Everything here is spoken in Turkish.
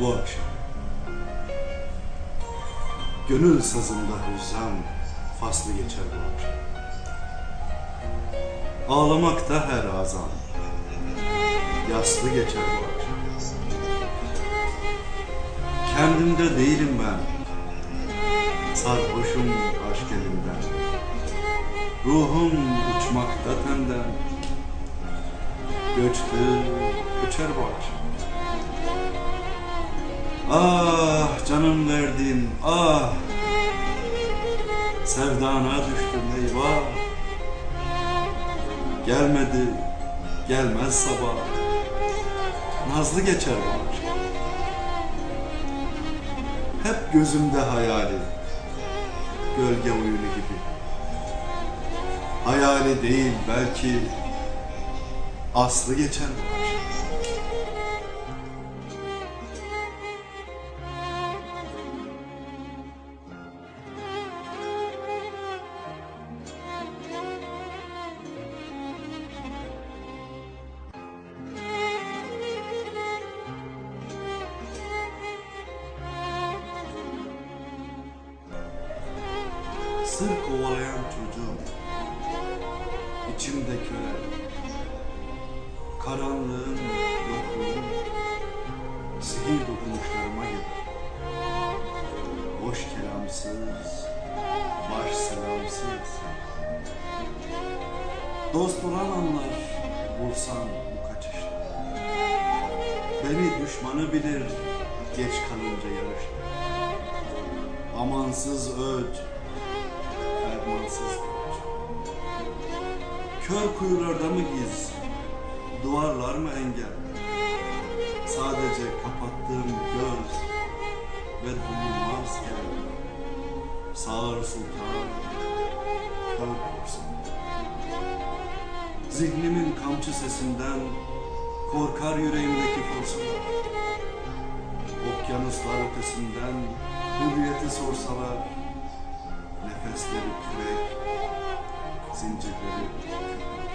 bu akşam. Gönül sazında hüzzam faslı geçer bu akşam. Ağlamakta her azan, yaslı geçer bu akşam. Kendimde değilim ben, sarhoşum aşk elinden. Ruhum uçmakta tenden, göçtü, göçer bu akşam. Ah canım verdim ah. Sevdana düştüm eyvah. Gelmedi gelmez sabah. Nazlı geçer akşam Hep gözümde hayali. Gölge oyunu gibi. Hayali değil belki Aslı geçer. bu Sır kovalayan çocuğum. İçimde köle. Karanlığın yokluğun Sihir dokunuşlarıma gelir Boş kelamsız Baş selamsız. Dost olan anlar Bulsan bu kaçışta. Beni düşmanı bilir Geç kalınca yarışta. Amansız öd Fermansız öd Kör kuyularda mı giz Duvarlar mı engel? Sadece kapattığım göz Ve duyulmaz gel Sağır sultan Kör korsan Zihnimin kamçı sesinden Korkar yüreğimdeki fırsalar Okyanuslar ötesinden Hürriyeti sorsalar Nefesleri seem to be